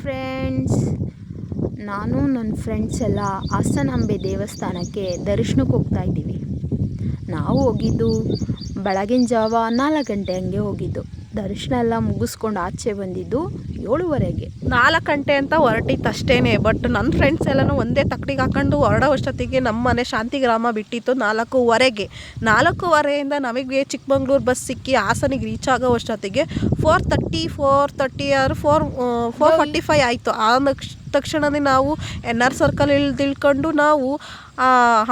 Friends ನಾನು ನನ್ನ friends ಎಲ್ಲ ಹಾಸನಾಂಬೆ ದೇವಸ್ಥಾನಕ್ಕೆ ದರ್ಶನಕ್ಕೆ ಹೋಗ್ತಾ ಇದ್ದೀವಿ. ನಾವು ಹೋಗಿದ್ದು ಬೆಳಗಿನ ಜಾವ ನಾಲ್ಕು ಗಂಟೆ ಹಂಗೆ ಹೋಗಿದ್ದು. ದರ್ಶನ ಎಲ್ಲ ಮುಗಿಸ್ಕೊಂಡು ಆಚೆ ಬಂದಿದ್ದು ಏಳುವರೆಗೆ. ನಾಲ್ಕು ಗಂಟೆ ಅಂತ ಹೊರಟಿತ್ತು ಅಷ್ಟೇ ಬಟ್ ನನ್ನ ಫ್ರೆಂಡ್ಸ್ ಎಲ್ಲನೂ ಒಂದೇ ತಕ್ಕಡಿಗೆ ಹಾಕೊಂಡು ಹೊರಡೋ ಅಷ್ಟೊತ್ತಿಗೆ ನಮ್ಮ ಮನೆ ಶಾಂತಿಗ್ರಾಮ ಬಿಟ್ಟಿತ್ತು ನಾಲ್ಕೂವರೆಗೆ. ನಾಲ್ಕೂವರೆಯಿಂದ ನಮಗೆ ಚಿಕ್ಕಮಂಗ್ಳೂರು ಬಸ್ ಸಿಕ್ಕಿ ಹಾಸನಿಗೆ ರೀಚ್ ಆಗೋ ಅಷ್ಟೊತ್ತಿಗೆ four thirty four thirty or four four forty five ಆಯಿತು. ಆ ತಕ್ಷಣವೇ ನಾವು ಎನ್ ಆರ್ ಸರ್ಕಲ್ ಇಳ್ದು ಇಳ್ಕೊಂಡು ನಾವು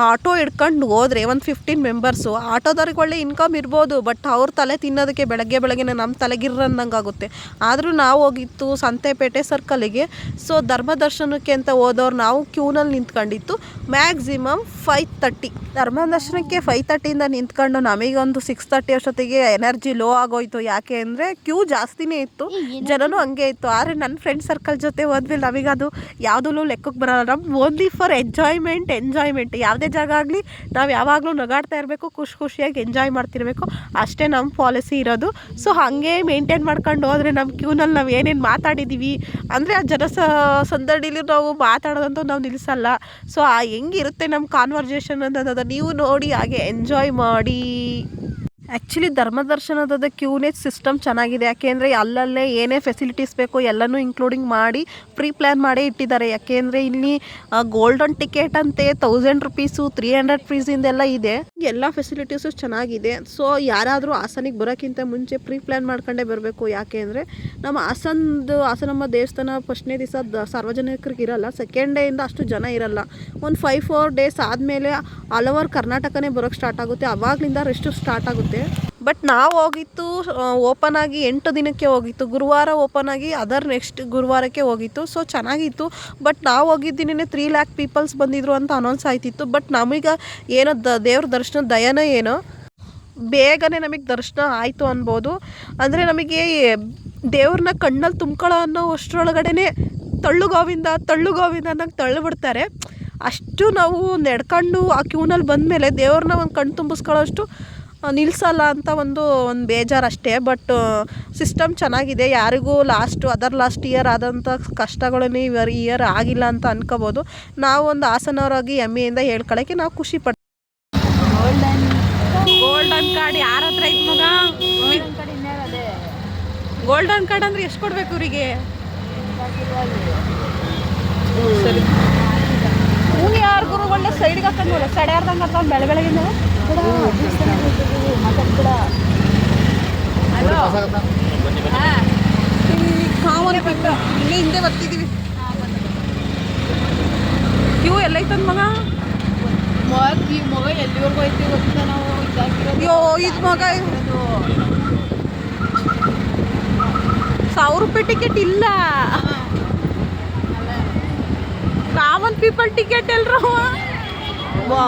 ಆಟೋ ಹಿಡ್ಕೊಂಡು ಹೋದ್ರೆ ಒಂದು ಫಿಫ್ಟೀನ್ ಮೆಂಬರ್ಸು ಆಟೋದವ್ರಿಗೆ ಒಳ್ಳೆ ಇನ್ಕಮ್ ಇರ್ಬೋದು ಬಟ್ ಅವ್ರ ತಲೆ ತಿನ್ನೋದಕ್ಕೆ ಬೆಳಗ್ಗೆ ಬೆಳಗ್ಗೆ ನಮ್ಮ ತಲೆಗಿರ್ರಂದಂಗೆ ಆಗುತ್ತೆ. ಆದರೂ ನಾವು ಹೋಗಿತ್ತು ಸಂತೆಪೇಟೆ ಸರ್ಕಲಿಗೆ ಸೊ ಧರ್ಮದರ್ಶನಕ್ಕೆ ಅಂತ ಹೋದವ್ರು ನಾವು ಕ್ಯೂನಲ್ಲಿ ನಿಂತ್ಕೊಂಡಿತ್ತು. ಮ್ಯಾಕ್ಸಿಮಮ್ ಫೈವ್ ತರ್ಟಿ ಧರ್ಮದರ್ಶನಕ್ಕೆ ಫೈವ್ ತರ್ಟಿಯಿಂದ ನಿಂತ್ಕೊಂಡು ನಮಗೊಂದು ಸಿಕ್ಸ್ ತರ್ಟಿ ಅಷ್ಟೊತ್ತಿಗೆ ಎನರ್ಜಿ ಲೋ ಆಗೋಯ್ತು. ಯಾಕೆ ಅಂದರೆ ಕ್ಯೂ ಜಾಸ್ತಿನೇ ಇತ್ತು. ಜನನು ಹಂಗೆ ಇತ್ತು. ಆದರೆ ನನ್ನ ಫ್ರೆಂಡ್ ಸರ್ಕಲ್ ಜೊತೆ ಹೋದ್ಮೇಲೆ ನಮಗದು ಯಾವುದೂ ಲೆಕ್ಕಕ್ಕೆ ಬರಲ್ಲ. ನಮ್ಮ ಓನ್ಲಿ ಫಾರ್ ಎಂಜಾಯ್ಮೆಂಟ್ ಎಂಜಾಯ್ಮೆಂಟ್ ಯಾವುದೇ ಜಾಗ ಆಗಲಿ ನಾವು ಯಾವಾಗಲೂ ನಗಾಡ್ತಾ ಇರಬೇಕು, ಖುಷಿ ಖುಷಿಯಾಗಿ ಎಂಜಾಯ್ ಮಾಡ್ತಿರಬೇಕು. ಅಷ್ಟೇ ನಮ್ಮ ಪಾಲಿಸಿ ಇರೋದು. ಸೊ ಹಾಗೆ ಮೇಂಟೈನ್ ಮಾಡ್ಕೊಂಡು ಹೋದರೆ ನಮ್ಮ ಕ್ಯೂನಲ್ಲಿ ನಾವು ಏನೇನು ಮಾತಾಡಿದ್ದೀವಿ ಅಂದರೆ ಆ ಜನ ಸಂದಡಿಲಿ ನಾವು ಮಾತಾಡೋದಂತೂ ನಾವು ನಿಲ್ಲಿಸಲ್ಲ ಸೊ ಆ ಹೆಂಗಿರುತ್ತೆ ನಮ್ಮ ಕಾನ್ವರ್ಜೇಷನ್ ಅನ್ನೋದು ನೀವು ನೋಡಿ ಹಾಗೆ ಎಂಜಾಯ್ ಮಾಡಿ. ಆ್ಯಕ್ಚುಲಿ ಧರ್ಮದರ್ಶನದ ಕ್ಯೂನೇ ಸಿಸ್ಟಮ್ ಚೆನ್ನಾಗಿದೆ. ಯಾಕೆಂದರೆ ಅಲ್ಲಲ್ಲೇ ಏನೇ ಫೆಸಿಲಿಟೀಸ್ ಬೇಕು ಎಲ್ಲನೂ ಇನ್ಕ್ಲೂಡಿಂಗ್ ಮಾಡಿ ಪ್ರೀ ಪ್ಲ್ಯಾನ್ ಮಾಡೇ ಇಟ್ಟಿದ್ದಾರೆ. ಯಾಕೆಂದರೆ ಇಲ್ಲಿ ಗೋಲ್ಡನ್ ಟಿಕೆಟ್ ಅಂತೆ ತೌಸಂಡ್ ರುಪೀಸು ತ್ರೀ ಹಂಡ್ರೆಡ್ ರುಪೀಸಿಂದೆಲ್ಲ ಇದೆ. ಎಲ್ಲ ಫೆಸಿಲಿಟೀಸು ಚೆನ್ನಾಗಿದೆ. ಸೊ ಯಾರಾದರೂ ಹಾಸನಿಗೆ ಬರೋಕ್ಕಿಂತ ಮುಂಚೆ ಪ್ರೀ ಪ್ಲ್ಯಾನ್ ಮಾಡ್ಕೊಂಡೇ ಬರಬೇಕು. ಯಾಕೆ ಅಂದರೆ, ನಮ್ಮ ಹಾಸನದು, ಹಾಸನಮ್ಮ ದೇವಸ್ಥಾನ ಫಸ್ಟ್ನೇ ದಿವಸ ಸಾರ್ವಜನಿಕರಿಗೆ ಇರಲ್ಲ. ಸೆಕೆಂಡ್ ಡೇಯಿಂದ ಅಷ್ಟು ಜನ ಇರಲ್ಲ. ಒಂದು ಫೈವ್ ಫೋರ್ ಡೇಸ್ ಆದಮೇಲೆ ಆಲ್ ಓವರ್ ಕರ್ನಾಟಕನೇ ಬರೋಕ್ಕೆ ಸ್ಟಾರ್ಟ್ ಆಗುತ್ತೆ. ಅವಾಗಲಿಂದ ರೆಸ್ಟು ಸ್ಟಾರ್ಟ್ ಆಗುತ್ತೆ. ಬಟ್ ನಾವು ಹೋಗಿತ್ತು ಓಪನ್ ಆಗಿ ಎಂಟು ದಿನಕ್ಕೆ ಹೋಗಿತ್ತು. ಗುರುವಾರ ಓಪನ್ ಆಗಿ ಅದರ್ ನೆಕ್ಸ್ಟ್ ಗುರುವಾರಕ್ಕೆ ಹೋಗಿತ್ತು. ಸೊ ಚೆನ್ನಾಗಿತ್ತು. ಬಟ್ ನಾವು ಹೋಗಿದ್ದಿನೇ ತ್ರೀ ಲ್ಯಾಕ್ ಪೀಪಲ್ಸ್ ಬಂದಿದ್ರು ಅಂತ ಅನೌನ್ಸ್ ಆಯ್ತಿತ್ತು. ಬಟ್ ನಮಗೆ ಏನೋ ದ, ದೇವ್ರ ದರ್ಶನ ದಯನ ಏನೋ. ಬೇಗನೆ ನಮಗೆ ದರ್ಶನ ಆಯಿತು ಅನ್ಬೋದು. ಅಂದರೆ ನಮಗೆ ದೇವ್ರನ್ನ ಕಣ್ಣಲ್ಲಿ ತುಂಬ್ಕೊಳ್ಳೋ ಅನ್ನೋ ಅಷ್ಟರೊಳಗಡೆ ತಳ್ಳು ಗೋವಿಂದ ತಳ್ಳು ಗೋವಿಂದ ಅನ್ನಂಗೆ ತಳ್ಳು ಬಿಡ್ತಾರೆ ಅಷ್ಟು ನಾವು ನೆಡ್ಕೊಂಡು ಆ ಕ್ಯೂನಲ್ಲಿ ಬಂದಮೇಲೆ ದೇವ್ರನ್ನ ಒಂದು ಕಣ್ಣು ತುಂಬಿಸ್ಕೊಳ್ಳೋಷ್ಟು ನಿಲ್ಲಿಸಲ್ಲ ಅಂತ ಒಂದು ಒಂದು ಬೇಜಾರು ಅಷ್ಟೇ ಬಟ್ ಸಿಸ್ಟಮ್ ಚೆನ್ನಾಗಿದೆ ಯಾರಿಗೂ ಲಾಸ್ಟು ಅದರ್ ಲಾಸ್ಟ್ ಇಯರ್ ಆದಂಥ ಕಷ್ಟಗಳನ್ನೇ ಇವರು ಇಯರ್ ಆಗಿಲ್ಲ ಅಂತ ಅನ್ಕೋಬೋದು ನಾವು ಒಂದು ಹಾಸನವರಾಗಿ ಹೆಮ್ಮೆಯಿಂದ ಹೇಳ್ಕೊಳ್ಳೋಕ್ಕೆ ನಾವು ಖುಷಿ ಪಡ್ತೀವಿ ಗೋಲ್ಡನ್ ಕಾರ್ಡ್ ಯಾರ ಹತ್ರ ಐತೆ ಮಗ ಗೋಲ್ಡನ್ ಕಾರ್ಡ್ ಅಂದ್ರೆ ಎಷ್ಟು ಕೊಡ್ಬೇಕು ಇವರಿಗೆ ಸರಿ ಹ್ಞೂ ಯಾರು ಗುರು ಒಳ್ಳೆ ಸೈಡ್ಗೆ ಹಾಕೊಂಡು ಸಡ್ಯಾರ್ದಂಗೆ ಅಂತ ಬೆಳೆ ಹಲೋ ಕಾಮನ್ ಹಿಂದೆ ಬರ್ತಿದ್ದೀವಿ ಕ್ಯೂ ಎಲ್ಲೈತಂದ ಮಗ? ಈ ಮಗ ಎಲ್ಲಿವರೆಗೂ ಐತಿ ಗೊತ್ತಿಲ್ಲ ನಾವು. ಅಯ್ಯೋ ಇದು ಮಗ. ಸಾವಿರ ರೂಪಾಯಿ ಟಿಕೆಟ್ ಇಲ್ಲ. ಕಾಮನ್ ಪೀಪಲ್ ಟಿಕೆಟ್ ಎಲ್ರು? ವಾ.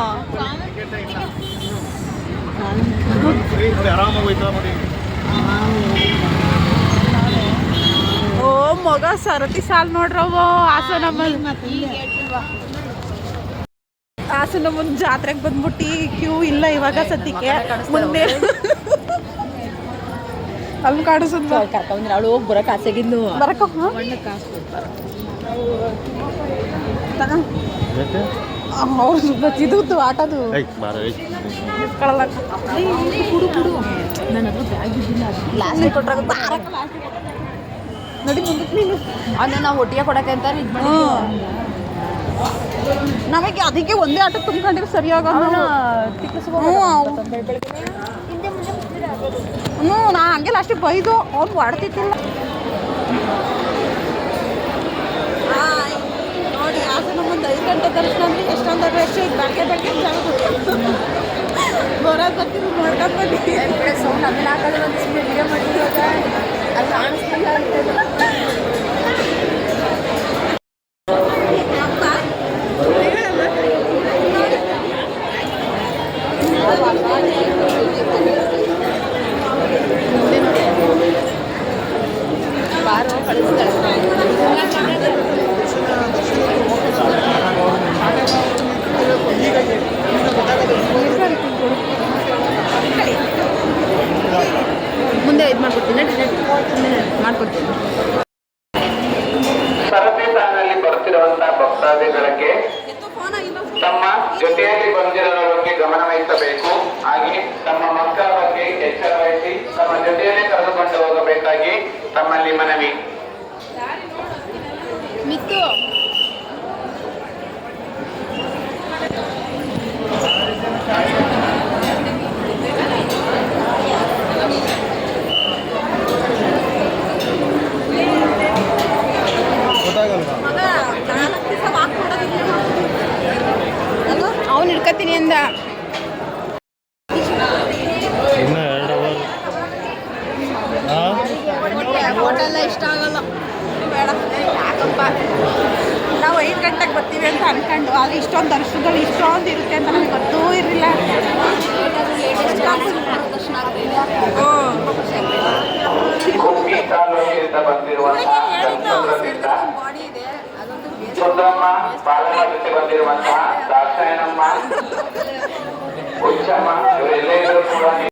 ಓ, ಮಗ ಸರತಿ ಸಾಲ್ ನೋಡ್ರವ ಹಾಸನಮ್ಮ ಹಾಸನ ಜಾತ್ರೆಗೆ ಬಂದ್ಬಿಟ್ಟಿ ಕ್ಯೂ ಇಲ್ಲ ಇವಾಗ ಸದ್ಯಕ್ಕೆ. ಮುಂದೆ ಅಲ್ಲಿ ಕಾಣಿಸುತ್ತ? ಕರ್ಕೊಂಡ್ರೆ ಅವಳು ಹೋಗಿ ಬರಕ್ ಆಸೆಗಿದ್ದು ಬರಕ ಅವ್ರು ಇದು ಆಟದು ಇಸ್ಕೊಳಲ್ಲ. ಕುಡು ಕುಡು ನನ್ನ ಹತ್ರ ಬ್ಯಾಗ್ ಇದ್ದಿಲ್ಲ. ಲಾಸ್ಟ್ ಕೊಟ್ರಾಗ ನಡಿ ಮುಂದಕ್ಕೆ ನೀನು. ಅದನ್ನ ನಾವು ಒಟ್ಟಿಗೆ ಕೊಡಕ್ಕೆ ಅಂತ ನಮಗೆ ಅದಕ್ಕೆ ಒಂದೇ ಆಟ ತುಂಬಿಕೊಂಡಿರ ಸರಿಯಾಗ ಹ್ಞೂ ನಾ ಹಂಗೆ ಲಾಸ್ಟಿಗೆ ಬೈದು ಅವ್ನು ಹೊಡ್ತಿತ್ತಿಲ್ಲ ನೋಡಿ ಹಾಸನ ಒಂದು ಐದು ಗಂಟೆ ದರ್ಶನ ಅಂದ್ರೆ ಎಷ್ಟೊಂದು ರಶ್ ಈಗ ಬೆಳಗ್ಗೆ ಬೆಳಗ್ಗೆ ಜನ ಬರೋದು ಬರ್ತೀವಿ ನೋಡ್ಕೊಂಡು ಬಂದು ಸೌಂಡ್ ಅದನ್ನ ಹಾಕೋದು ಒಂದು ಸುಮ್ಮನೆ ವಿಡಿಯೋ ಮಾಡಿದಾಗ ಅದು ಕಾಣಿಸ್ತಿಲ್ಲ ಬಾರೋ ಜೊತೆಯಲ್ಲಿ ಕರೆದುಕೊಂಡು ಹೋಗಬೇಕಾಗಿ ತಮ್ಮಲ್ಲಿ ಮನವಿ. ಇಷ್ಟೊಂದು ಇರುತ್ತೆ ಅಂತ ನನಗೆ ಗೊತ್ತೂ ಇರಲಿಲ್ಲ. ಬಂದಿರುವಂತಹ ಗಂಗೂರದಿಂದ ಸುಂದರಮ್ಮ ಪಾಲಮಠಕ್ಕೆ ಬಂದಿರುವಂತಹ ದಾಕ್ಷಾಯಣಮ್ಮ, ಹುಚ್ಚಮ್ಮ ಇವರೆಲ್ಲೇ ಇದ್ರು ಕೂಡ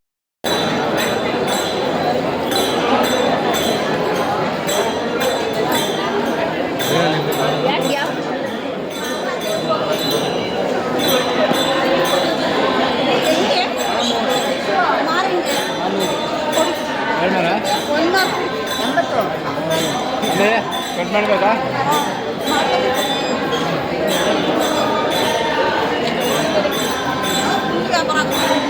ಕಟ್ ಮಾಡಬೇಕಾ ಅಲ್ಲೇ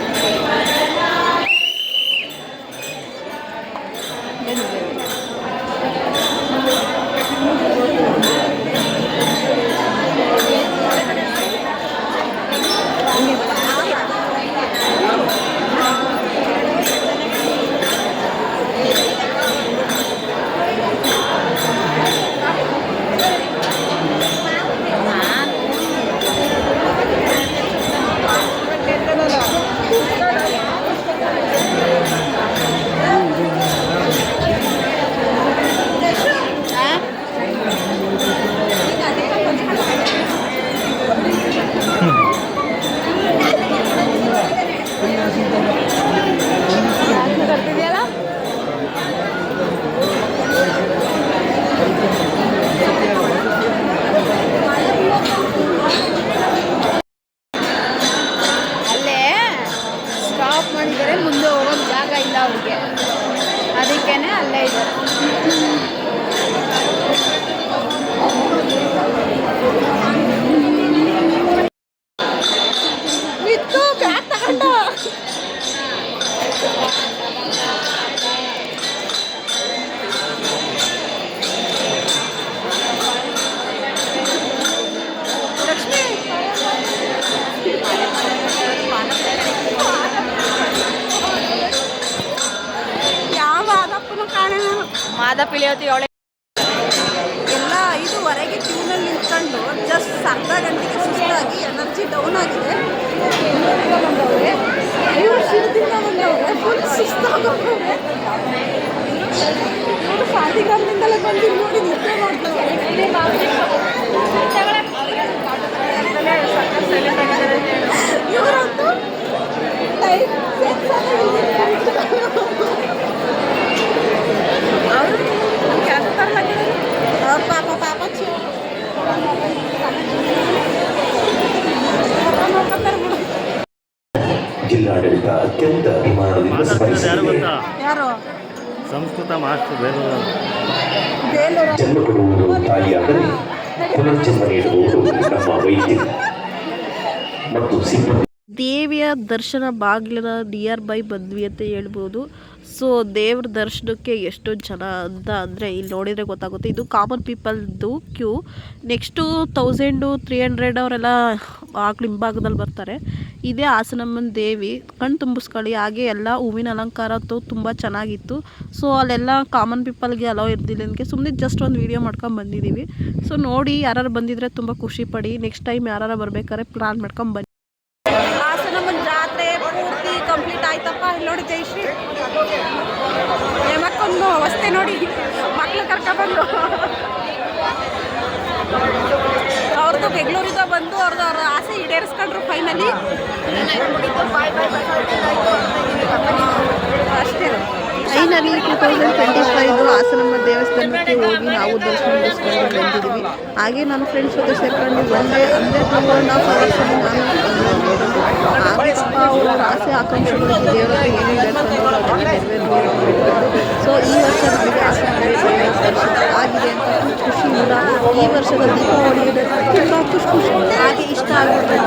ಇಳಿಯೋತಿ ಅವಳೆ ಎಲ್ಲ ಐದುವರೆಗೆ ಕ್ಯೂನಲ್ಲಿ ನಿಂತ್ಕೊಂಡು ಜಸ್ಟ್ ಅರ್ಧ ಗಂಟೆಗೆ ಸುಸ್ತಾಗಿ ಎನರ್ಜಿ ಡೌನ್ ಆಗಿದೆ ಬಂದವ್ರೆ ಇವ್ರು ನೋಡಿ ನಿದ್ದೆ ಮಾಡ್ತಾರೆ ಇವರಂತೂ ಟೈಮ್ ಅವರು ಅವ್ರ ಪಾಪ ಪಾಪ ಚೂ ಜಿಲ್ಲಾಡಳಿತ ಅತ್ಯಂತ ಅಭಿಮಾನದಿಂದ ಮಾತಾಡ್ತಿರೋದು ಯಾರು ಸ್ಮರಿಸಿದೆ ಗೊತ್ತಾ ಯಾರು ಸಂಸ್ಕೃತ ಮಾಸ್ಟರ್ ಬೇಲೂರು ಜನ್ಮ ಕೊಡುವುದು ತಾಯಿಯಾದರೆ ಪುನರ್ಜನ್ಮ ನಮ್ಮ ವೈದ್ಯರು ಮತ್ತು ಸಿಬ್ಬಂದಿ ದೇವಿಯ ದರ್ಶನ ಬಾಗಿಲಿನ ನಿಯರ್ ಬೈ ಬಂದ್ವಿ ಅಂತ ಹೇಳ್ಬೋದು. ಸೊ ದೇವ್ರ ದರ್ಶನಕ್ಕೆ ಎಷ್ಟು ಜನ ಅಂತ ಅಂದರೆ ಇಲ್ಲಿ ನೋಡಿದರೆ ಗೊತ್ತಾಗುತ್ತೆ. ಇದು common ಪೀಪಲ್ದು queue next thousand three hundred ಅವರೆಲ್ಲ ಆಗ್ಲು ಹಿಂಭಾಗದಲ್ಲಿ ಬರ್ತಾರೆ. ಇದೇ ಹಾಸನಮ್ಮನ ದೇವಿ. ಕಣ್ಣು ತುಂಬಿಸ್ಕೊಳ್ಳಿ. ಹಾಗೆ ಎಲ್ಲ ಹೂವಿನ ಅಲಂಕಾರ ತುಂಬ ಚೆನ್ನಾಗಿತ್ತು. ಸೊ ಅಲ್ಲೆಲ್ಲ ಕಾಮನ್ ಪೀಪಲ್ಗೆ ಅಲೋ ಇರ್ದಿಲ್ಲ. ನನಗೆ ಸುಮ್ಮನೆ ಜಸ್ಟ್ ಒಂದು ವೀಡಿಯೋ ಮಾಡ್ಕೊಂಡು ಬಂದಿದ್ದೀವಿ. ಸೊ ನೋಡಿ ಯಾರು ಬಂದಿದ್ರೆ ತುಂಬ ಖುಷಿ ಪಡಿ. ನೆಕ್ಸ್ಟ್ ಟೈಮ್ ಯಾರು ಬರಬೇಕಾದ್ರೆ ಪ್ಲಾನ್ ಮಾಡ್ಕೊಂಡು ಬನ್ನಿ ಹಾಸನಮ್ಮನ ಜಾತ್ರೆ ಪೂರ್ತಿ ಕಂಪ್ಲೀಟ್ ಆಯ್ತಪ್ಪ ಇಲ್ಲಿ ನೋಡಿ ಜಯಶ್ರೀ ಹೇಮಕ್ಕೊಂದು ಅವಸ್ಥೆ ನೋಡಿ ಮಕ್ಳು ಕರ್ಕೊಬಂದು ಅವ್ರದ್ದು ಬೆಂಗಳೂರಿಂದ ಬಂದು ಅವ್ರದ್ದು ಅವ್ರ ಆಸೆ ಈಡೇರಿಸ್ಕೊಂಡ್ರು ಫೈನಲಿ ಅಷ್ಟೇ finally two thousand twenty five Hasanamma ದೇವಸ್ಥಾನಕ್ಕೆ ಹೋಗಿ ನಾವು ದರ್ಶನ ಮಾಡಿಸ್ಕೊಂಡು ಬಂದಿದ್ದೀವಿ. ಹಾಗೆ ನನ್ನ ಫ್ರೆಂಡ್ಸ್ ಜೊತೆ ಸೇರ್ಕೊಂಡು ಒಂದೇ ಅಂದರೆ ಟೂ ಆ್ಯಂಡ್ ಹಾಫ್ ಅವರ್ಸ್ ನಾನು ಹಾಗೆ ಆಸೆ, ಆಕಾಂಕ್ಷೆಗಳಿಗೆ ದೇವರ ಏನು ಹೇಳ್ತಾರೆ ನಮಗೆ ವರ್ಷ ದರ್ಶನ ಆಗಿದೆ ಅಂತ ಖುಷಿಯಿಂದ ಈ ವರ್ಷದ ದೀಪಾವಳಿ ತುಂಬ ಖುಷಿ ಖುಷಿ. ಹಾಗೆ ಇಷ್ಟ ಆಗುತ್ತೆ